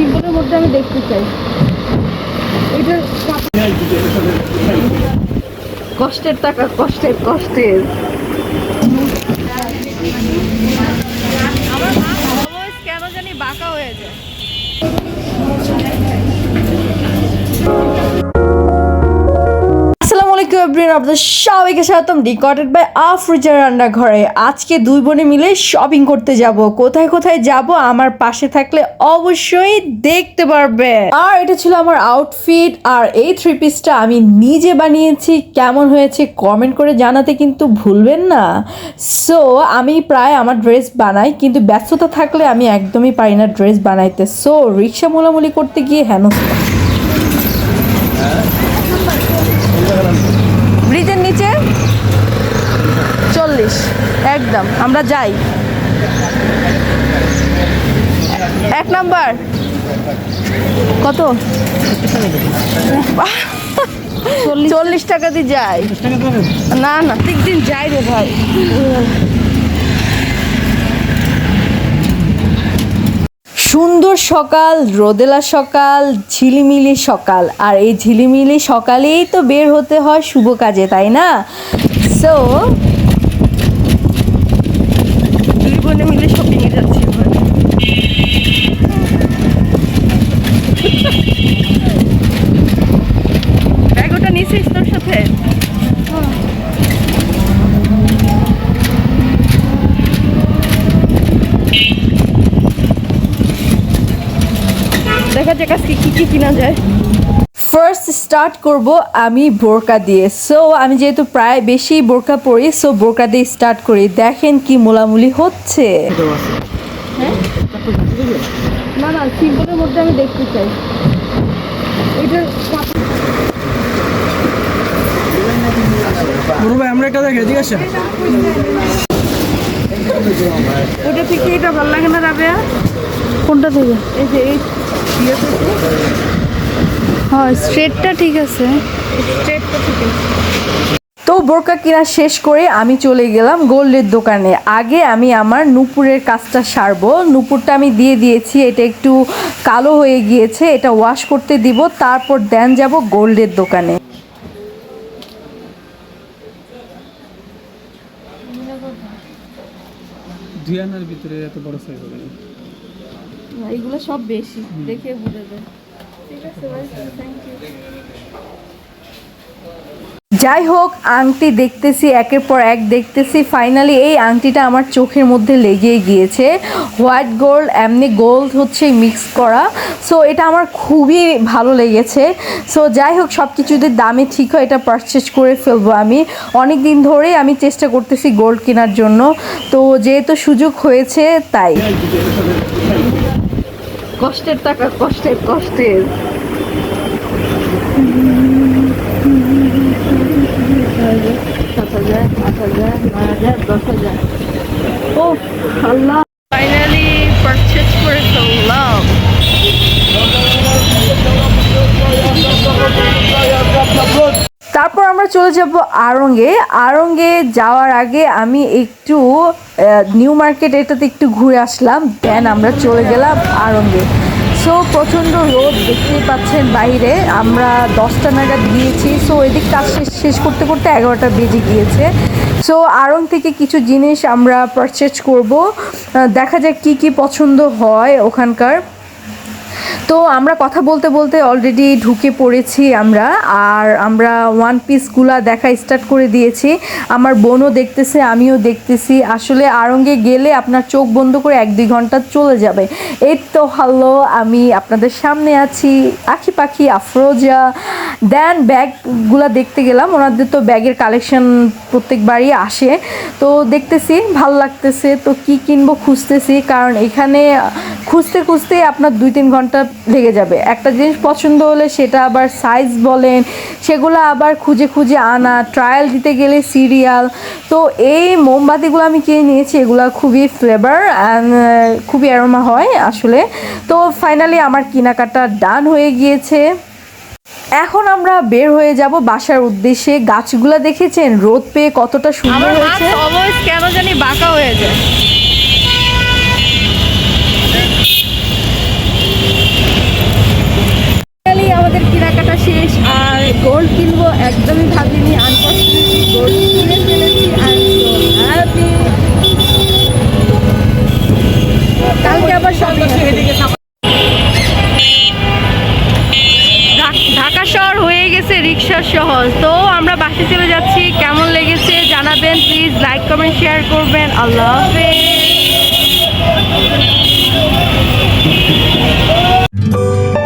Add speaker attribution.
Speaker 1: সিম্পলের মধ্যে আমি দেখতে চাই। এটা কষ্টের টাকা কষ্টের কষ্টের। এভরিওয়ান আপনাদের সবাইকে স্বাগতম। রিকর্ডেড বাই আফরিজা রান্নাঘরে। আজকে দুই বোনে মিলে শপিং করতে যাব। কোথায় কোথায় যাব আমার পাশে থাকলে অবশ্যই দেখতে পারবে আর এটা ছিল আমার আউটফিট আর এই থ্রি পিসটা আমি নিজে বানিয়েছি। কেমন হয়েছে কমেন্ট করে জানাতে কিন্তু ভুলবেন না। সো আমি প্রায় আমার ড্রেস বানাই, কিন্তু ব্যস্ততা থাকলে আমি একদমই পারি না ড্রেস বানাইতে। সো রিক্সা মোলামুলি করতে গিয়ে হেনস্থা। ব্রিজের নিচে চল্লিশ একদম আমরা যাই। এক নাম্বার। কত? চল্লিশ। টাকা দিয়ে যাই। না না। ঠিক দিন যাই রে ভাই। সুন্দর সকাল, রোদেলা সকাল, ঝিলিমিলি সকাল। আর এই ঝিলিমিলি সকালেই তো বের হতে হয় শুভ কাজে, তাই না? সো দুই বোনে মিলে শপিংয়ে যাচ্ছি এবার। ব্যাগ ওটা নিছিস তোর সাথে দেখা যাক আজকে কি কি কিনা যায়। ফার্স্ট স্টার্ট করব আমি বোরকা দিয়ে। সো আমি যেহেতু প্রায় বেশি বোরকা পরি সো বোরকা দিয়ে স্টার্ট করি। দেখেন কি মোলামুলি হচ্ছে। না না সিম্পলের মধ্যে আমি দেখতে চাই।
Speaker 2: আমরা একটা দেখে ঠিক
Speaker 1: ওটা থেকে এটা ভালো লাগে না রাবেয়া? কোনটা থেকে? এই যে এই থেকে
Speaker 3: হ্যাঁ স্ট্রেটটা ঠিক আছে।
Speaker 1: স্ট্রেটটা ঠিক আছে। তো বোরকা কিনা শেষ করে আমি চলে গেলাম গোল্ডের দোকানে। আগে আমি আমার নুপুরের কাজটা সারবো। নুপুরটা আমি দিয়ে দিয়েছি এটা একটু কালো হয়ে গিয়েছে এটা ওয়াশ করতে দিব তারপর দেন যাব গোল্ডের দোকানে।
Speaker 2: দুই আনার ভিতরে এত বড় সাইজ হবে না।
Speaker 1: এইগুলো সব বেশি। দেখে বুঝে যায়। ঠিক আছে থ্যাংক ইউ যাই হোক আংটি দেখতেছি একের পর এক দেখতেছি। ফাইনালি এই আংটিটা আমার চোখের মধ্যে লেগেই গিয়েছে। হোয়াইট গোল্ড এমনি গোল্ড হচ্ছে মিক্স করা। সো এটা আমার খুবই ভালো লেগেছে। সো যাই হোক সব কিছুদের দামে ঠিক হয় এটা পারচেস করে ফেলব আমি। অনেক দিন ধরেই আমি চেষ্টা করতেছি গোল্ড কেনার জন্য। তো যেহেতু সুযোগ হয়েছে তাই। কষ্টের টাকা, কষ্টের কষ্টের। সাত হাজার, আট হাজার, নয় হাজার, দশ হাজার। ও আল্লাহ। ফাইনালি পারচেজ করে ফেললাম তারপর আমরা চলে যাব আড়ঙ্গে আড়ঙ্গে যাওয়ার আগে আমি একটু নিউ মার্কেট এটাতে একটু ঘুরে আসলাম দেন আমরা চলে গেলাম আড়ঙ্গে সো প্রচণ্ড রোদ, দেখতেই পাচ্ছেন বাইরে। আমরা দশটা নাগাদ গিয়েছি। সো এদিক কাজ শেষ শেষ করতে করতে এগারোটা বেজে গিয়েছে। সো আড়ং থেকে কিছু জিনিস আমরা পারচেজ করব। দেখা যাক কি কি পছন্দ হয় ওখানকার। তো আমরা কথা বলতে বলতে অলরেডি ঢুকে পড়েছি আমরা, আর আমরা ওয়ান পিসগুলা দেখা স্টার্ট করে দিয়েছি। আমার বোনও দেখতেছে, আমিও দেখতেছি। আসলে আরঙ্গে গেলে আপনার চোখ বন্ধ করে এক দুই ঘণ্টা চলে যাবে। এই তো হ্যালো আমি আপনাদের সামনে আছি, আখি পাখি আফরোজা। দেন ব্যাগগুলা দেখতে গেলাম, ওনাদের তো ব্যাগের কালেকশন প্রত্যেকবারই আসে। তো দেখতেছি, ভালো লাগতেছে, তো কি কিনবো খুঁজতেছি, কারণ এখানে খুঁজতে খুঁজতে আপনার দুই তিন ঘণ্টা লেগে যাবে। একটা জিনিস পছন্দ হলে সেটা আবার সাইজ বলেন সেগুলো আবার খুঁজে খুঁজে আনা ট্রায়াল দিতে গেলে সিরিয়াল তো এই মোমবাতিগুলো আমি কিনে নিয়েছি এগুলো খুবই ফ্লেভার অ্যান্ড খুবই অ্যারোমা হয় আসলে। তো ফাইনালি আমার কেনাকাটা ডান হয়ে গিয়েছে। এখন আমরা বের হয়ে যাব বাসার উদ্দেশ্যে। গাছগুলো দেখেছেন? রোদ পেয়ে কতটা সুন্দর হয়েছে।
Speaker 3: কেন জানি বাঁকা হয়ে যায়।
Speaker 1: আমাদের কেনাকাটা শেষ, আর গোল্ড কিনবো একদমই কালকে আবার
Speaker 3: ঢাকা শহর হয়ে গেছে রিক্সার শহর। তো আমরা বাসে চলে যাচ্ছি, কেমন লেগেছে জানাবেন প্লিজ লাইক কমেন্ট শেয়ার করবেন। আল্লাহ হাফেজ। Música